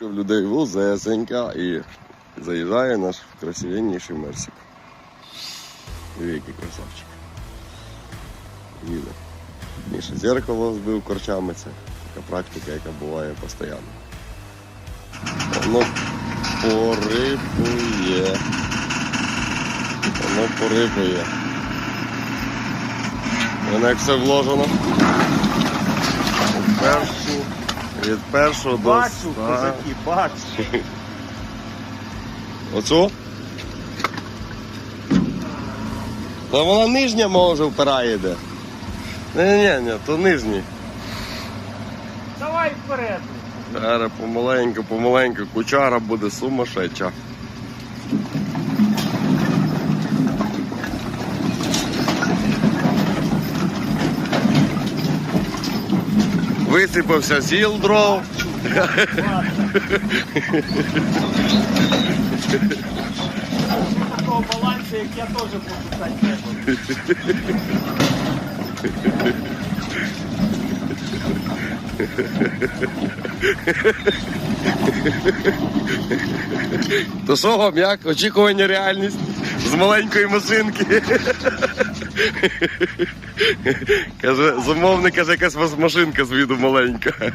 В людей вузесенька і заїжджає наш красивенніший мерсик. Який красавчик. Їде. Міша зеркало збив корчами, це така практика, яка буває постійно. Воно порипує. Воно порипує. Воно як все вложено. Першу, від першого до Бачу, ста. козаки, бачу. Оцю? Та вона нижня може впирає йде. Ні-ні, ні, то нижній. Давай вперед. Зараз помаленьку, помаленьку, кучара буде сумасшедша. Висипався сіл дров. Такого балансу, як я теж можу стати. То що вам як? Очікування реальність з маленької машинки. Каже, замовник каже, якась у вас машинка з виду маленька.